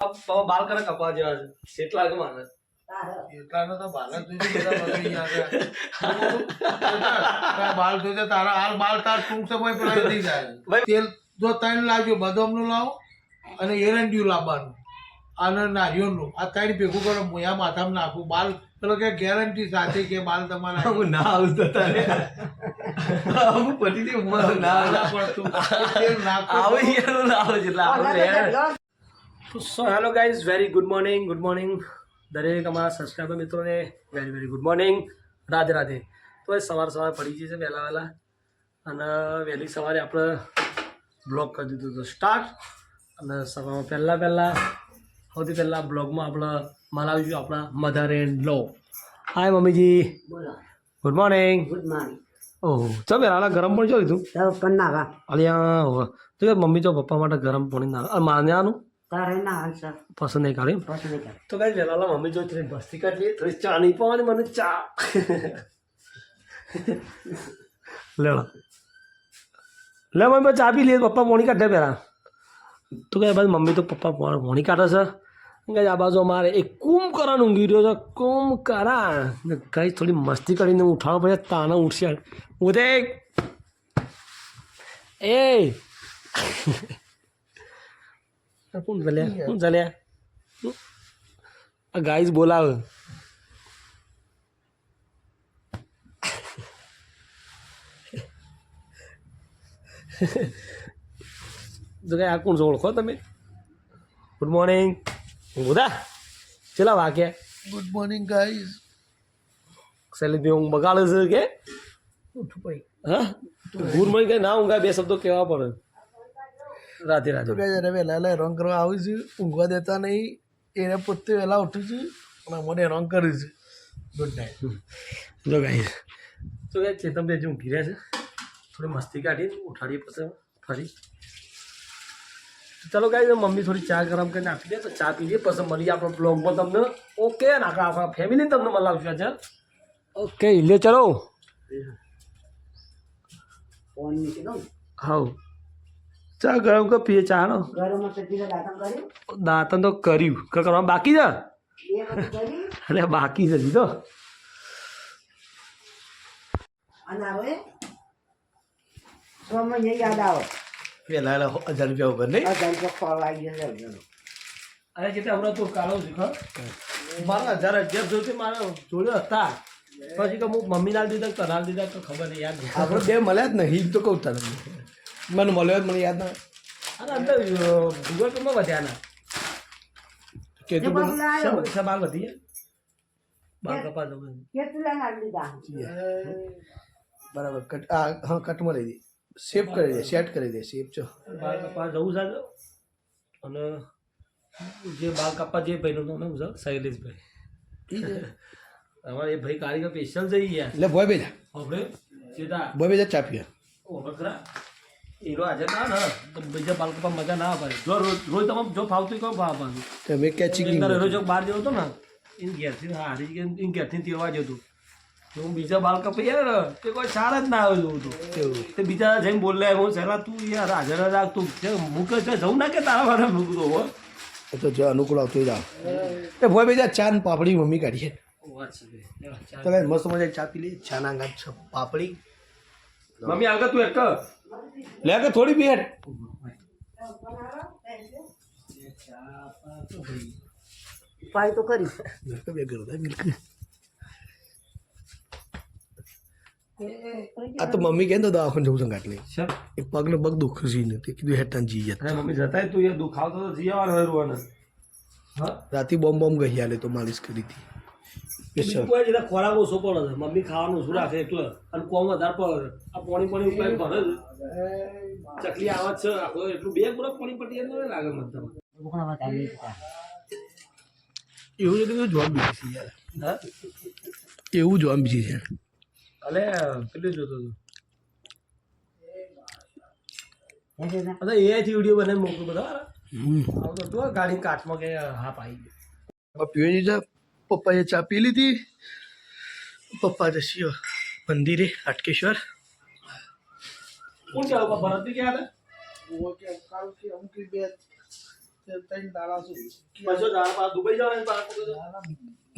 બાલ કરે કપા જેવા છે. એટલા કે મારે એટલાનો તો બાલ જ બધા બગડી ગયા છે. તારા બાલ જોજે તારા હાલ બાલ તાર ટૂંક સમય પેલા થઈ જાય. તેલ જો ત્રણ લાવજો બદામનું લાવો અને એરંડિયું લાવવાનું. અને નારિયેળનું આ ત્રણ ભેગું કરો મોયા માથામાં નાખું. બાલ પેલો કે ગેરંટી સાથે કે બાલ તમારા હું ના આવતો તારે. હું ના ના તેલ નાખો આવે યાર ના આવે છે એટલે આપણે so hello guys very good morning good morning દરેક અમારા સબસ્ક્રાઈબર મિત્રોને very very good morning Radhe Radhe. તો એ સવાર સવાર પડી ગઈ છે વહેલા વહેલા. અને વહેલી સવારે આપણે બ્લોગ કરી દીધું હતું સ્ટાર્ટ અને સવારમાં પહેલાં પહેલાં સૌથી પહેલાં બ્લોગમાં આપણે મનાવીશું આપણા મધર એન્ડ લો હાય મમ્મીજી. Good morning good morning oh ચાલ પહેલાં ગરમ પણ જો લીધું? તારો પણ નાવા અલ્યા તો મમ્મી તો પપ્પા માટે ગરમ પાણી ના મારે આનું તારે ના હાલશે પસંદ નહીં કાઢ્યું પસંદ કર તો કઈ વેલા મમ્મી જો થોડી મસ્તી કાઢી થોડી ચા નહીં પાવાની મને ચા લેડો લે મમ્મી ચા પી લે પપ્પા મોણી કાઢે પહેલાં તો કે ભાઈ મમ્મી તો પપ્પા મોણી કાઢે છે કે આ બાજુ અમારે એક કુંભકરણ ઊંઘી રહ્યો છે કુંભકરણ કઈ થોડી મસ્તી કરીને ઉઠાડો પડે તાને ઉઠશે ઉદે એ કોણ ચાલ્યા કોણ ચાલ્યા આ ગાઈઝ બોલાવે તો કે આ કોણ છો ઓળખો તમે ગુડ મોર્નિંગ બુધા ચેલા વાગ્યા ગુડ મોર્નિંગ ગાઈઝ સેલિબ્રી ઊંઘ બગાડે છે કે હા ગુડ મોર્નિંગ ના ઊંઘા બે શબ્દો કહેવા પડે રાધે રાધે તો કે જયારે વહેલા વહેલા રંગ કરવા આવ્યું છું. ઊંઘવા દેતા નહીં. એને પોતે વહેલા ઉઠું છું અને મને રંગ કર્યું છે. ગુડ નાઇટ જો ગાઈ તો એ ચેતન બે ઊંઘી રહ્યા છે થોડી મસ્તી કાઢી ઉઠાડીએ પછી ફરી. ચાલો ગાઈ મમ્મી થોડી ચા ગરમ કરીને આપી દે તો ચા પીએ પછી મળીએ આપણો બ્લોગમાં તમને. ઓકે ને આખા આપણા ફેમિલી તમને મળાવશું છે ઓકે લે ચલો. ફોન દઉં હાઉ ચા ગરમ કર પીએ ચા નો દાંતન તો કર્યું. કે કરવા બાકી છે? અરે બાકી છે દીધો તો. અને હવે સ્વમાં જે યાદ આવે. પેલા હજાર રૂપિયા ઉપર નહીં. અરે જેતે હમણાં તું કાળો છે ખબર? મારા હજાર અગિયાર જોતી મારા જોડે હતા. પછી કે હું મમ્મી ના દીધા કરાલ દીધા તો ખબર નહીં યાદ નહીં. આપણે બે મળ્યા જ નહીં તો કહું તને. મને મળ્યો જ મને યાદ ના અરે અંદર ગૂગલ પેમાં વધ્યા ના. કે એ બદલા આવ્યો. પૈસા બાર વધી ગયા. બાર કપા જવું કેટલા લાવી દીધા બરાબર કટ આ હા કટમાં રહી દે. સેવ કરી દે સેટ કરી દે સેવ છો બાર કપા જવું છે અને જે બાર કપા જે ભાઈનું નામ છે શૈલેષભાઈ. અમારે એ ભાઈ કારીગર સ્પેશિયલ જઈ ગયા એટલે ભોય બેજા આપણે સીધા. ભોય બેજા ચા પીએ ઓળખરા હીરો હાજર ના ને. તો બીજા બાળકો મજા ના આવે. જો રોજ તમે જો ફાવતું કોઈ ફાવવાનું તમે કેચિંગ રોજ બહાર જતો હતો ને એને ઘેરથી હારી ગયા એને ઘેરથી તેડવા જતો તો હું બીજા યાર તે કોઈ સાર જ ના આવે જોવું તે બીજા જઈને બોલે હું સહેલા તું યાર હાજર રાખ તું મૂકે છે જવું ના કે તારા મારે મૂકતો હો. એ તો જો અનુકૂળ આવતું જ એ ભોય બેજા ચાન પાપડી મમ્મી કાઢીએ. તો મસ્ત મજા ચા પી લઈએ ચા ના પાપડી. મમ્મી આગળ તું એક. લે કે થોડી બેઠ પાય તો કરી આ તો મમ્મી કહે તો દવાખાને જવું સંગાટ લઈ ચાલ. પગને પગ દુઃખ જી નથી કીધું હેઠાં જી જતા. મમ્મી જતા તું યાર દુખાવતો તો જઈ આવવાનું હા? રાતે બોમ્બ બોમ્બ ગઈ હાલે તો માલિશ કરી હતી. કોઈ જરા ખોરાક ઓછો પડે છે મમ્મી ખાવાનું ઓછું રાખે એટલે અને કોમ વધારે પડે આ પાણી પાણી ઉપાય ભરે. છે ચકલી આવત છે આખો એટલું બે પૂરા પાણી પટી જાય લાગે મને આવી દીધા એવું છે કે જોબ બીજી છે યાર. એવું જોબ બીજી છે. અલે પેલું જોતો હતો? અરે એ ને? અરે વીડિયો બનાવી મોકલું બધા હમ. આવતો તો ગાડી કાચમાં કે હા પાઈ ગયો. પીવી છે પપ્પાએ ચા પી લીધી પપ્પા જશીઓ મંદિરે હાટકેશ્વર કોણ ચાલો ભરત બી ક્યાં હતા वो क्या काल की हमकी बेच ત્રણ દાડા સુધી પછી જાણ પા દુબઈ જવાનું પાછું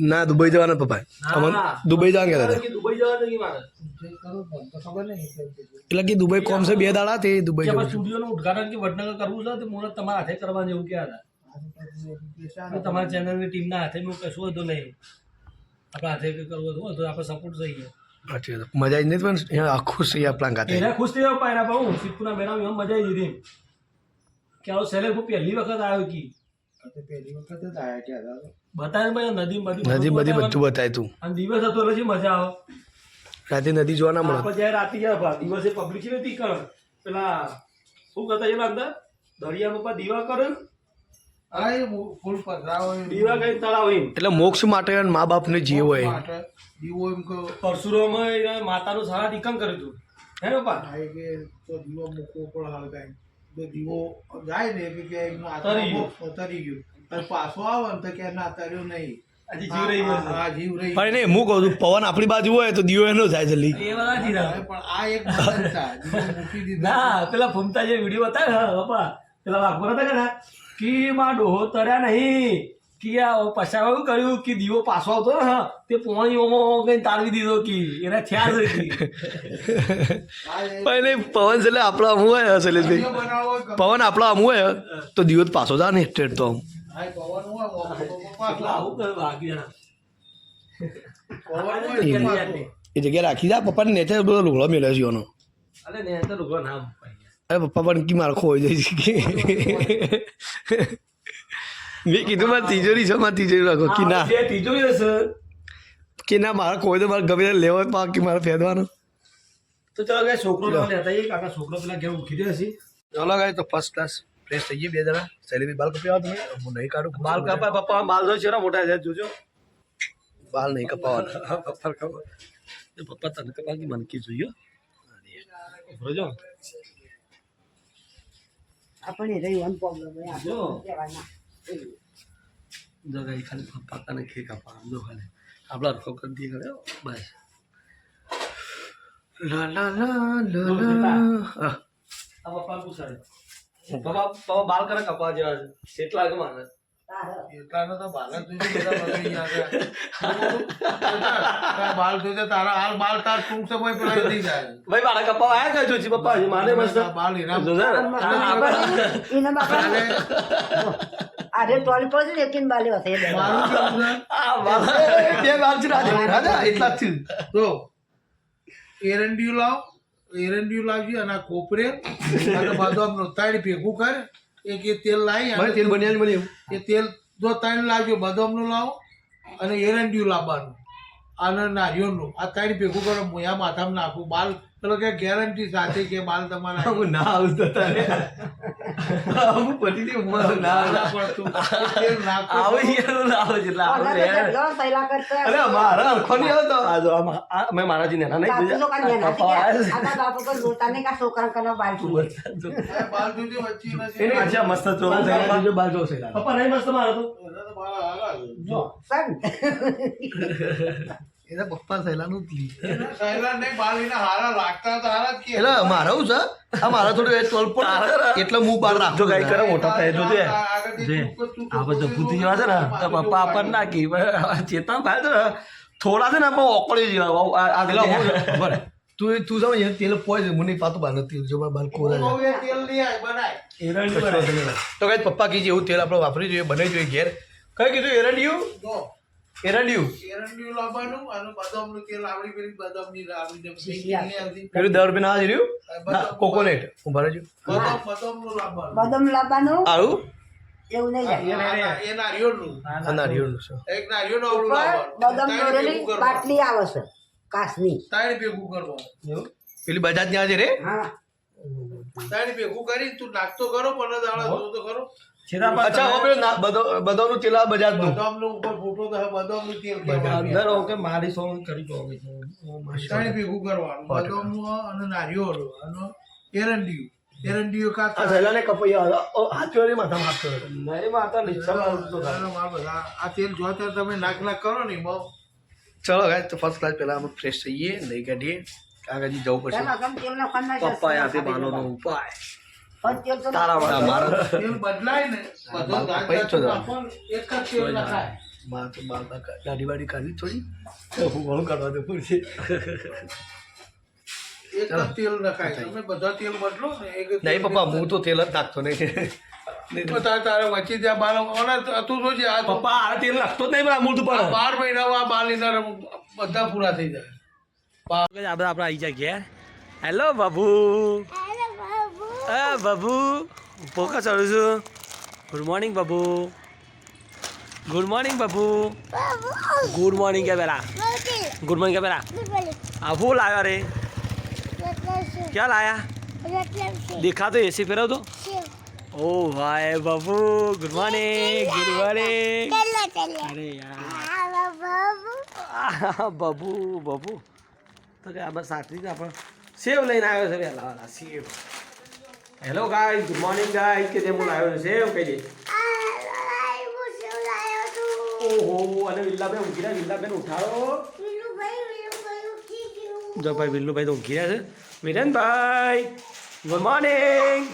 ના દુબઈ જવાના પપ્પા અમન હા. દુબઈ જવાનું કહેતા હતા કે દુબઈ જવાનું કે મારે જે કરો મને તો ખબર નહીં કેમ કીધું. એટલે કે દુબઈ કોમ છે બે દાડા તે દુબઈ કે જવું છે. સ્ટુડિયોનું ઉદઘાટન કે વડનગર કરવું છે તો મુહૂર્ત તમારા હાથે કરવાનું એવું કહેતા હતા તો તમારા ચેનલની ટીમના હાથે મેં કશું વધુ નહીં. આપણા હાથે કંઈ કરવું હતું તો આપણે સપોર્ટ થઈ ગયો. સાચી વાત. મજા આવી નહીં પણ અહીંયા ખુશ થઈ આપણા ખાતે એના ખુશ થઈ ગયો એના પણ હું સિદ્ધપુરના મેળામાં એમ મજા આવી દીધી કે આવો સેલેબ પહેલી વખત આવ્યો કી? પહેલી વખત જ આયા કે બતાવે ભાઈ નદી બધી નદી બધી બધું બતાય તું. અને દિવસ હતો એટલે મજા આવે. રાતે નદી જોવા ના મળે. આપણે જ્યારે રાતે ગયા દિવસે પબ્લિક નથી કર. પેલા શું કરતા એના અંદર? દરિયામાં દીવા કરે એટલે મોક્ષ માટે મા બાપ ને જીવ હોય પરશુરામ દીવો એમ કહો. માતાનું સારા દીકન કર્યું હતું. હે બાપા? તો દીવો મૂકવો પણ હળગાય તો દીવો જાય ને કે કે એમનો આત્મા તરી ગયું. અને પાછો આવે ને તો કે ના તર્યો નહીં. જીવ રહી ગયો છે. હા જીવ રહી પણ નહીં હું કહું છું પવન આપણી બાજુ હોય તો દીવો એનો થાય જલ્દી. પેલા ફૂમતા જે વીડિયો બતાવે પેલા વાઘબર હતા કે કે માં ડોહો તર્યા નહીં. કે આ પછા એવું કર્યું? કે દીવો પાછો આવતો ને તે પોણી ઓમો કઈ તારવી દીધો કે. એને થયા એક પણ નહીં પવન છે એટલે આપણો આમ હોય શૈલેષભાઈ. પવન આપણો આમ હોય તો દીવો પાછો જા ને સ્ટ્રેટ તો આમ. એ જગ્યાએ રાખી જા પપ્પાને નેચર બધો લુગડો મેળ્યો છે એનો અરે નેચર લુગડો રૂગો ના મુકાઈ ગયા. અરે પપ્પા પણ કી માર ખોઈ જઈશ કે? મેં કીધું મારે તિજોરી છે મારે તિજોરી રાખો. કે ના. તિજોરી હશે. કે ના મારે કોઈ તો મારે ગમે લેવો પાક કે મારે ફેંદવાનો તો ચાલો ગાય છોકરો લેતા એ કાકા છોકરો પેલા ઘેર ઉખી રહ્યો છે ચાલો ગાય તો ફર્સ્ટ ક્લાસ ફ્રેશ થઈ ગઈ બે જણા. સેલેબી બાલ કપાવા તમે. હું નહીં કાઢું બાલ કપાય પપ્પા બાલ જો છે મોટા જાય જોજો. બાલ નહીં કપાવાના. પપ્પા કપાવા પપ્પા તને કપાવી મનકી જોઈએ રોજો આપણે રહી વન પ્રોબ્લેમ જો. જો ગાય ખાલી પાકાને કેક કે કપા જો ખાલી. આપણા રખો કરી દઈએ કરે બસ. લા લા લા લા આ પપ્પા પૂછાડે પપ્પા પપ્પા બાલ કરે કપા જેવા છે. કેટલા મારે એટલાનો તો બાલ જ જોઈને બધા બગડી ગયા છે. તારા બાલ જોઈને તારા હાલ બાલ તાર ટૂંક સમય પેલા થઈ જાય ભાઈ મારા કપા આયા કઈ જોજી પપ્પા હજી મસ્ત બાલ હીરા જોજે ને. એના બાપા અરે ટોલી પર જ લેકિન બાલે હશે બે મારું કેવું છે? આ બે બાલ છે રાજા રાજા એટલા જ થયું એરંડિયું લાવ એરંડિયું લાવજે અને કોપરે અને બદામનો તાળી ભેગું કર એક એ તેલ લાવી તેલ બન્યા જ એ તેલ જો ત્રણ લાવજો બદામનું લાવો અને એરંડિયું લાવવાનું. અને નારિયોળનું આ ત્રણ ભેગું કરો મોયા માથામાં નાખું બાલ પેલો કે ગેરંટી સાથે કે બાલ તમારા હું ના આવતો તારે. હું પતી થી ઉંમર ના નાખો યાર ના આવે જેટલા આવો અરે મારા અરખો નહીં આવતો. આ જો આ મા- આ મેં મારાજી નેના નહીં જોયા. છોકરા કના બાલ તું જો. બાલ જોજો વચ્ચે નથી. અચ્છા મસ્ત જો જો બાલ જો છે પપ્પા નહીં મસ્ત મારો તો. જો સન એના પપ્પા સહેલાનું જ લી સહેલા નહીં, બાલ હારા લાગતા તો હારા જ કે. એટલે મારા હું છે? આ મારા થોડું એ ટોલ પર એટલે હું બહાર રાખજો ગાય કરે મોટા થાય જોજે. જે આ બધા ભૂતી જેવા છે ને? તો પપ્પા આપણને નાખી. ચેતના ભાઈ છે ને થોડા છે ને પણ ઓકળી જેવા આ- આ પેલા તું તું જાવ ને તેલ પોઈ છે મને પાતો બાર નથી જો બાર કોરા તેલ બનાય. તો કઈ પપ્પા કીજે એવું તેલ આપણે વાપરી જોઈએ બનાવી જોઈએ ઘેર. કઈ કીધું એરંડિયું? એરંડિયું એરંડિયું લાવવાનું અને બદામનું તેલ આવડી પેલી બદામની આવડી જેમ શીશી આવતી. પેલું દસ રૂપિયા ના જીર્યું કોકોનેટ. હું ભરે છું. બદામ બદામનું લાવવાનું. બદામ લાવવાનું? આવું એવું નહીં જાય એ નારિયોળનું. આ નારિયેળનું છે. એક નારિયેળનું આવડું લાવવાનું. બદામ દોરેલી બાટલી આવે છે ભેગું કરવાનું. પેલી બજાજ ત્યાં છે રે. હા. તાળી ભેગું કરી તું નાખતો કરો પણ દાડા અચ્છા હવે તેલ આ બજાજ બદામનું ઉપર ફોટો તો બદામનું તેલ. અંદર ઓકે મારી સોંગ કરી દો હવે. તાળી ભેગું કરવાનું. બદામનું અને નારિયેળ અને એરંડિયું. એરંડિયું આ કાં કપૈયા હાથ ચોરી માથામાં હાથ ચોરી નહીં માતા રિક્ષામાં આવું તો આ તેલ જો ત્યારે તમે નાક નાક કરો ને બહુ. ચલો ગાય તો ફર્સ્ટ ક્લાસ પેલા અમે ફ્રેશ થઈએ નહીં કાઢીએ. કાગજી જવું પડશે. પપ્પા બાલોનો ઉપાય. દાઢી વાડી કાઢી થોડી. તો હું ઘણું કાઢવા દે પૂરશે એક જ તેલ નખાય તમે બધા તેલ બદલો ને એક જ નહીં પપ્પા હું તો તેલ જ નાખતો નહીં. તારે તારે વચ્ચે ત્યાં બાર અને તું શું છે આ તો પપ્પા આ તેલ નાખતો જ નહીં પણ અમૂલ તું આ બાર મહિના આ બધા પૂરા થઈ જાય. આપણે આપણે આવી જાય ઘેર. હેલો બાબુ. હા બાબુ. પોકા ચડું છું. ગુડ મોર્નિંગ બાબુ. ગુડ મોર્નિંગ બાબુ. ગુડ મોર્નિંગ કે પેલા ગુડ મોર્નિંગ કે પેલા આ શું લાવ્યા રે? ક્યાં લાયા? દેખાતો એસી ફેરવતો ઓ ભાઈ, બાબુ. ગુડ મોર્નિંગ ગુડ મોર્નિંગ અરે બાબુ બાબુ. તો કે આ બસ સાચી જ આપણે સેવ લઈને આવ્યો છે વહેલા વાલા સેવ. Hello guys good morning guys કે તે હું લાવ્યો છું સેવ કહી દે. ઓહો, અને વિલ્લાભાઈ ઊંઘી રહ્યા. વિલ્લાબેન, ઉઠાડો. જો ભાઈ, વિલ્લુભાઈ તો ઊંઘી રહ્યા છે. Miranbhai good morning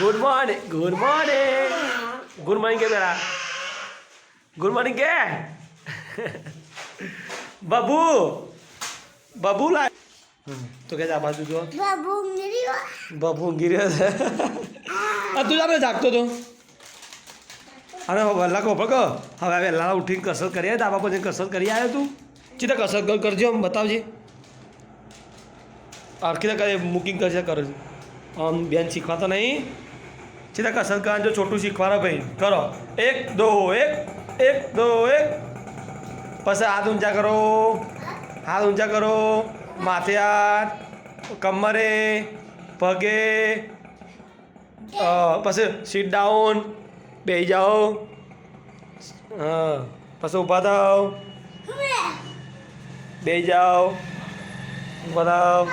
good morning good morning good morning કે મેરા ગુડ મોર્નિંગ કે? બબુ. બબુ લા તો કે આ બાજુ જો. બાબુ ગીર્યો છે આ તું જાણે જાગતો તો અરે વલ્લા કહો પગ હવે વહેલા ઉઠીને કસરત કરી આવ્યા પર જઈને કસરત કરી આવ્યો તું. ચીતા કસરત કરજો આમ બતાવજે. આખી કરે બુકિંગ કરશે કરો આમ બેન શીખવાતો નહીં. સીધા કસરત કરવાનું જો છોટું શીખવાડો ભાઈ. કરો. એક દો એક એક દો એક. પછી હાથ ઊંચા કરો. હાથ ઊંચા કરો. માથે કમરે, પગે પછી સીટ ડાઉન બેસી જાઓ. પછી ઊભા થાવ બે જાઓ. ઊભા થાવ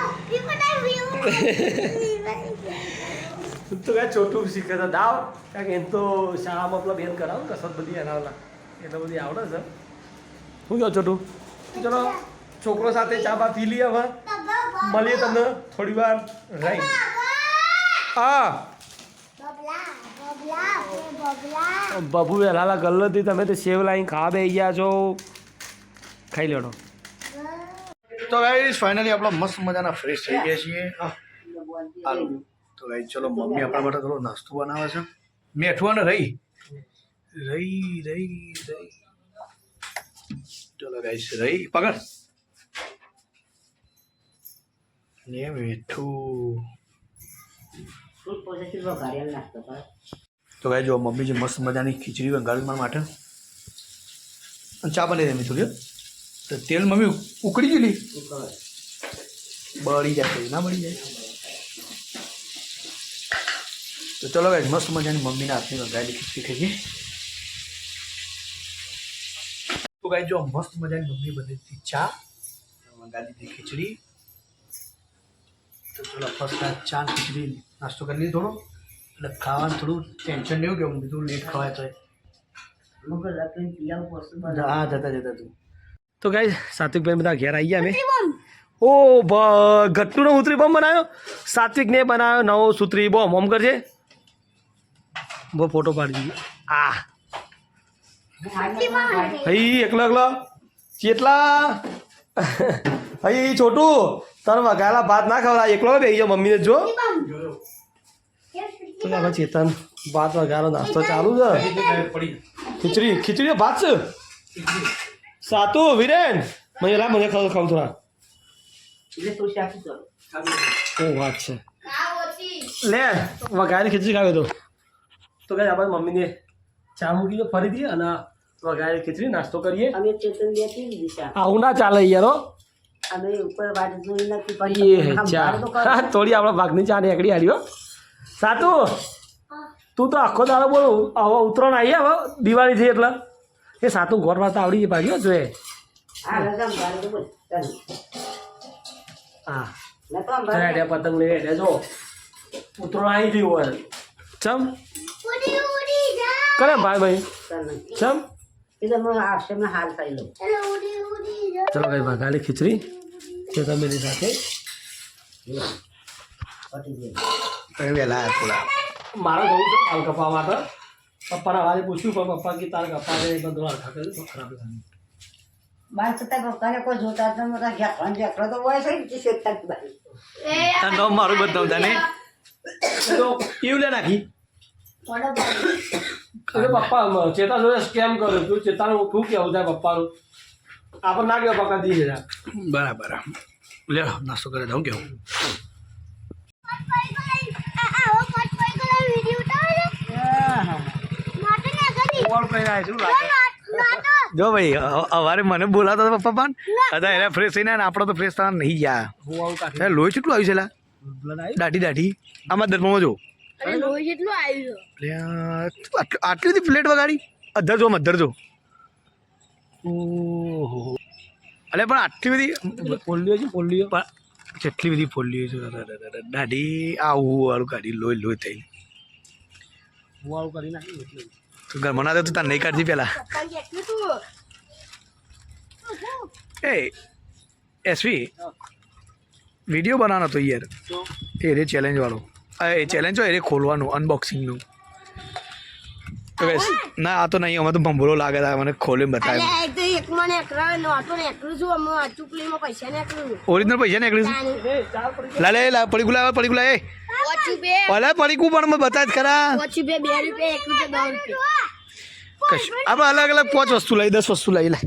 તો કાંઈ છોટું શીખે તો દાવ કારણ કે એમ તો શાળામાં પેલા બેન કરાવો કસરત બધી એના એટલે બધી આવડે છે. શું કહો છોટું? ચલો છોકરો સાથે ચા બા પી લઈએ હવે. મળીએ તમને થોડી વાર રહી. હા બાબુ વહેલા ગલ્લોથી તમે તો સેવ લાઈન ખા બે ગયા છો. ખાઈ લેડો. તો ગાઈસ ફાઇનલી આપણે મસ્ત મજાના ફ્રેશ થઈ ગયા છીએ. હાલો. તો ગાઈસ ચલો મમ્મી આપણા માટે થોડો નાસ્તો બનાવે છે. મેઠું અને રહી. રહી રહી રહી. ચલો ગાઈસ રહી. પકડ. ને મીઠું તો ગાય જો મમ્મી જે મસ્ત મજાની ખીચડી વંગાળી મારા માટે. અને ચા બનાવી દેમી થોડી તો તેલ મમ્મી ઉકળી ગયેલી? બળી જાય ના બળી જાય? તો ચલો ગાય મસ્ત મજાની મમ્મીના હાથની વઘારેલી ખીચડી ખાઈએ. તો ગાય જો મસ્ત મજાની મમ્મી બની હતી ચા. વઘારી ખીચડી. તો ચલો ફર્સ્ટ ક્લાસ ચા ખીચડી નાસ્તો કરી લીધો થોડો. એટલે ખાવાનું થોડું ટેન્શન નહીં કે બીજું લેટ ખવાય તો હા જતા જતા તું તો ગાઈ સાત્વિકભાઈ બધા ઘેર આવી ગયા અમે. ઓ બ ઘટનું ઉતરી બોમ્બ બનાવ્યો? સાત્વિકને બનાવ્યો નવો સુતરી બોમ્બ. ઓમ કરજે. બહુ ફોટો પાડી દીધો. આ હઈ એકલો એકલો. ચેટલા? હઈ છોટું. તારે વઘાયેલા ભાત ના ખવડાય એકલો બે ગયો મમ્મીને જો. તો હવે ચેતન ભાત વઘારો નાસ્તો ચાલુ છે. ખીચડી ખીચડી ભાત છે? સાતુ વિરેન. મને લા મને ખાવ ખાવ થોડા. ઓ વાત છે. લે વઘારી ખીચડી ખાવી તો. તો કઈ આપણે મમ્મીને ચા મૂકી દો ફરીથી અને વઘારી ખીચડી નાસ્તો કરીએ. અમે ચેતન બેઠી દિશા આવું ના ચાલે યાર હો. ઉપર વાત જોઈ નથી એ ચા. થોડી આપણા ભાગની ચા નીકળી આડી સાતું સાતુ તું તો આખો દાડો બોલ હવે ઉતરણ આવી હવે દિવાળી થઈ એટલે. એ સાતું ઘર વાત આવડી હો જોઈએ હા તો બોલ ચાલ. હા. લગામ પતંગ લઈ જો ઉતરણ આવી ગયું હોય. ચમ? કરે ભાઈ ભાઈ. ચમ? ચલો ભાઈ વઘારી ખીચડી. છે તમે સાથે? પટી વહેલા થોડા મારે જવું છે તાલ કપા માટે. પપ્પાના વારે પૂછ્યું પણ પપ્પા કે તાર કપા દે બધું હરખા કર્યું તો ખરાબ થાય બાર છતાં પપ્પાને કોઈ જોતા જ નહોતા ઘેકડો ને તો હોય છે ને શેકતા જ બારી તાર નામ મારું બતાવતા તને તો એવું લે નાખી. પપ્પા ચેતા જોડે સ્કેમ કર્યો તું ચેતાનું શું કેવું થાય પપ્પાનું? આપણે ના ગયો પપ્પા દી હજાર બરાબર. લે નાસ્તો કરે દઉં કેવું? જો ભાઈ અવારે મને બોલાતા હતા પપ્પા પણ હતા એને ફ્રેશ થઈને ને આપણે તો ફ્રેશ થવા નહીં ગયા. હું આવું લોહી કેટલું આવ્યું છે લા? દાઢી દાઢી. આમાં દર્પણમાં જો. આટલી આટલી બધી પ્લેટ વગાડી? અધર જો અધર જો. ઓહો. અલે પણ આટલી બધી પોલિયો છે પોલિયો પણ કેટલી બધી ફોલ્લીઓ છે? દાઢી આવું વાળું કાઢી લોહી લોહી થઈ. હું આવું કરી નાખી એટલે. તો ઘરમાં ના તો તાર નહીં કાઢતી પેલા. એ એસવી વીડિયો બનાવવાનો હતો યાર. એ રે ચેલેન્જ વાળો. એ ચેલેન્જ હોય એ રે ખોલવાનું અનબોક્સિંગનું તો ના આ તો નહીં અમે તો ભંભોળો લાગે તા મને ખોલીને બતાવે. અરે એક તો એક મને એકલા નહોતું ને એકલું છું અમે વાંચું પ્લેમાં પૈસા ને એકલું ઓરિજિનલ પૈસા ને. એ પડી લા લે લા પડીકું લાવે પડીકું લાવે ઓછું બે. પડી કુ પણ મને બતાજ ખરા. ઓછું બે 2 રૂપિયા 1 રૂપિયા દસ રૂપિયા કશું આપણે અલગ અલગ પાંચ વસ્તુ લઈ દસ વસ્તુ લઈ લે.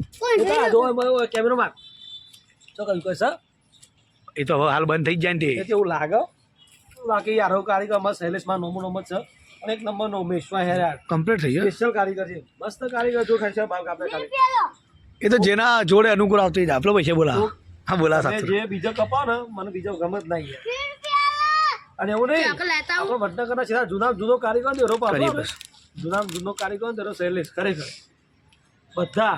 કેમેરો માં તો કહે સર એ તો હવે હાલ બંધ થઈ જ જાય ને એ તે એવું લાગે બાકી યારો મસ્ત શૈલેષમાં નોમો નોમ જ છે. અને એક નંબર નો ઉમેશમાં હેર યાર. કમ્પ્લીટ થઈ ગયો? સ્પેશિયલ કારીગર છે. મસ્ત કારીગર જો ખાય બાલ કાપે ખાલી એ તો જેના જોડે અનુકૂળ આવતો હોય આપણો પૈસા બોલા. હા બોલા સાથે જે બીજો કપાવ ને મને બીજો ગમત નહીં અને એવું નહીં આવું. આપણે વડનગરના સીધા જૂના જૂનો કારીગર ને એરો કરીએ પાડો બસ. જૂના જૂનો કારીગર ને એરો શૈલેષ ખરેખર બધા.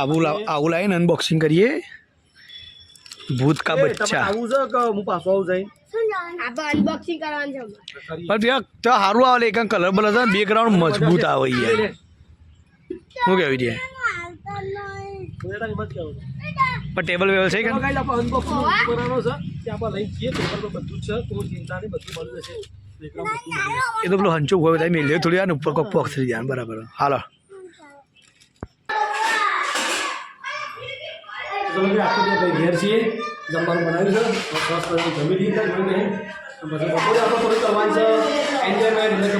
આવું લાવ આવું લાવીને અનબોક્સિંગ કરીએ. ભૂત કા બચ્ચા. આવું છે કે હું પાછો આવું જઈ આપણે અનબોક્સિંગ કરવાનું છે પણ ત્યાં ત્યાં સારું આવે એક કલર બલર છે. બેકગ્રાઉન્ડ મજબૂત આવે યાર. શું કહેવું છે. પણ ટેબલ વેબલ છે કે કરવાનો ત્યાં લઈ જઈએ પર બધું ચિંતા નહીં બધું. એ તો પેલું હંચું હોય બધા મેલ્યો થોડી વાર ઉપર કોક પોક થઈ જાય બરાબર. હાલો. ઘેર છીએ. જમવાનું બનાવ્યું છે. સરસ કરીને જમી લીધા જોઈ ગઈ પછી બપોરે આપણે થોડી કરવાની છે. એન્જોયમેન્ટ એટલે કે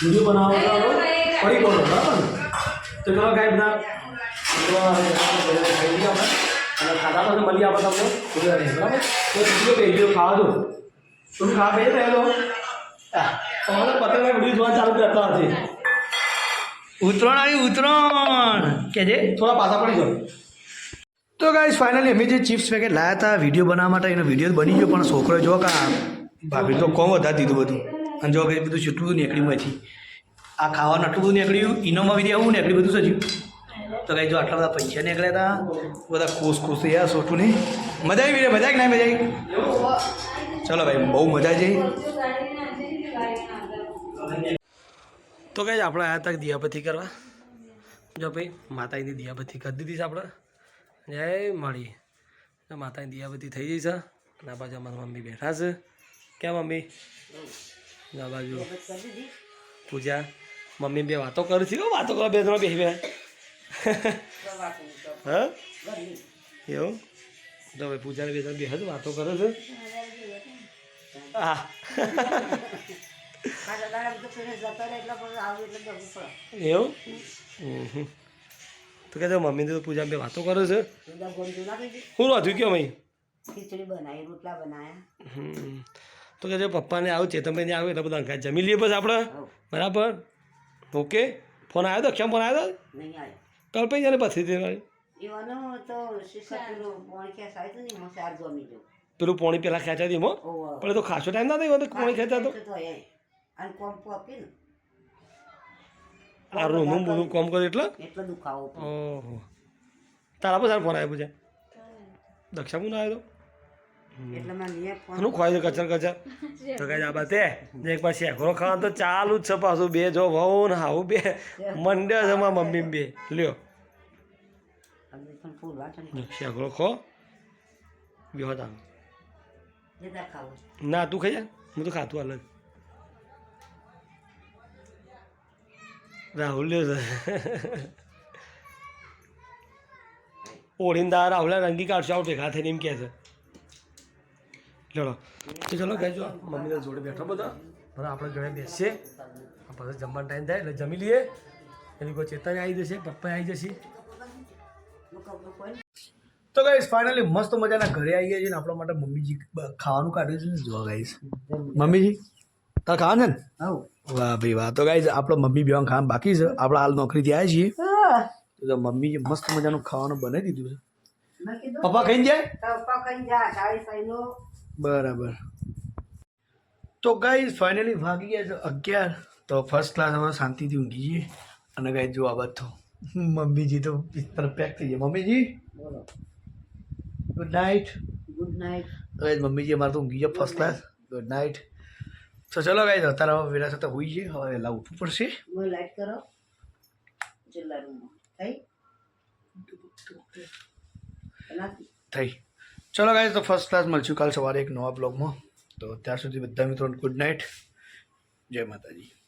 વીડિયો બનાવવાનો ફરી કરો બરાબર ને? તો ચલો કાંઈ બધા ખાઈ લઈએ આપણે. અને ખાધા પછી મળી આપણે તમને વાર બરાબર? તો બીજો કે વીડિયો ખાવા દો. થોડું ખાવા બે પહેલો તમારે પતંગના વીડિયો જોવા ચાલુ કરતા હતી ઉતરણ આવી ઉતરણ. કે જે થોડા પાછા પડી જાઓ. તો ગાઈઝ ફાઇનલી અમે જે ચિપ્સ પેકેટ લાયા હતા વીડિયો બનાવવા માટે એનો વીડિયો બની ગયો, પણ છોકરો જો કા ભાભી તો કોમ વધારી દીધું બધું. અને જો કંઈ બધું છૂટું નીકળ્યું નથી આ ખાવાનું આટલું બધું નીકળ્યું, ઇનોમાં વિધિ આવું નીકળ્યું બધું સજ્યું. તો કાંઈ જો આટલા બધા પૈસા નીકળ્યા હતા, બધા ખુશ ખુશ થયા, સોટું નહીં. મજા આવી મજા આવી કે ના મજા આવી ચલો ભાઈ, બહુ મજા આવી તો કઈ આપણે આવ્યા હતા દિયાબત્તી કરવા. જો ભાઈ, માતાજીની દિયાબત્તી કરી દીધી છે આપણે. જય મળી માતાની બધી થઈ ગઈ છે. અને આ બાજુ અમારા મમ્મી બેઠા છે. ક્યાં મમ્મી? આ બાજુ પૂજા. મમ્મી બે વાતો કરું છું. વાતો કરો બે ત્રણ બે બે હા? એવું? તો ભાઈ પૂજાને બે ત્રણ બે જ વાતો કરો છો. હા. એવું? હમ. તો કે મમ્મી તો પૂજા બે વાતો કરે છે. હું રોધ્યું કયો મમ્મી? ખીચડી બનાવી રોટલા બનાવ્યા તો કે પપ્પાને આવું ચેતનભાઈને આવ્યું એટલે બધા ઘર જમી લઈએ બસ આપણે. બરાબર? ઓકે. ફોન આવ્યો તો? કેમ ફોન આવ્યો તો? કલ્પાઈ જાય પછી તે વાળી. તો પેલું પોણી પેલું હતી એમાં? પણ તો ખાસો ટાઈમ ના થયો પોણી ખેંચા તો. તો અને પોપી ને. આ રૂમનું બધું કોમ કરે એટલે? એટલો દુખાવો ઓહો. તારા પર ફોન આવ્યો છે દક્ષા કોણ આવ્યો એટલે મેં નિયત તો ખોવાય કચર કચર. તો કઈ આ બાતે એક પાસે શેખરો ખાવાનું તો ચાલુ જ છે પાછું બે જો વહુ ને હાવું બે. મંડ્યા છે મારા મમ્મી બે. લ્યો. શેખરો ખો. બે હતા ના તું ખાઈ હું તો ખાતું હાલ રાહુલ ઓળીંદા રાહુલ રંગી કાઢશો આવું ભેગા થઈને એમ કહે છે. ચલો. તો ચલો કહેજો મમ્મી જોડે બેઠો બધા. બધા આપણે જોડે બેસીએ. પછી જમવાનો ટાઈમ થાય એટલે જમી લઈએ. એની કોઈ ચેતન આવી જશે પપ્પા આવી જશે. તો ગાઈસ ફાઇનલી મસ્ત મજાના ઘરે આવી ગયા છે ને આપણા માટે મમ્મીજી ખાવાનું કાઢ્યું છે ને જો ગાઈસ. મમ્મીજી તાર ખાવાનું છે ને? વાહ ભાઈ વાહ. તો ગાઈસ આપણો મમ્મી બેવા ખાવાનું બાકી છે. આપણે હાલ નોકરીથી આવ્યા છીએ. તો મમ્મીએ મસ્ત મજાનું ખાવાનું બનાવી દીધું છે. મેં કીધું પપ્પા ખાઈને જાય? પપ્પા કઈ જા સાડી સાઈનો. બરાબર. તો ગાઈઝ ફાઇનલી ભાગી ગયા છે અગિયાર. તો ફર્સ્ટ ક્લાસ અમે શાંતિથી ઊંઘી જઈએ. અને ગાઈ જો આ બાદ તો મમ્મીજી તો પરફેક્ટ થઈ ગયા. મમ્મીજી? બોલો good night good night guys મમ્મીજી અમારે તો ઊંઘી ગયા ફર્સ્ટ ક્લાસ ગુડ નાઇટ તો ચલો ગાઈ અત્યારે હવે વેલા થતા હોઈ જઈએ. હવે વહેલા ઉઠવું પડશે. લાઈટ કરો. થઈ. થઈ. ચલો ગાઈઝ તો ફર્સ્ટ ક્લાસ મળશું કાલ સવારે એક નવા બ્લોગમાં તો ત્યાં સુધી બધા મિત્રોને ગુડ નાઇટ જય માતાજી.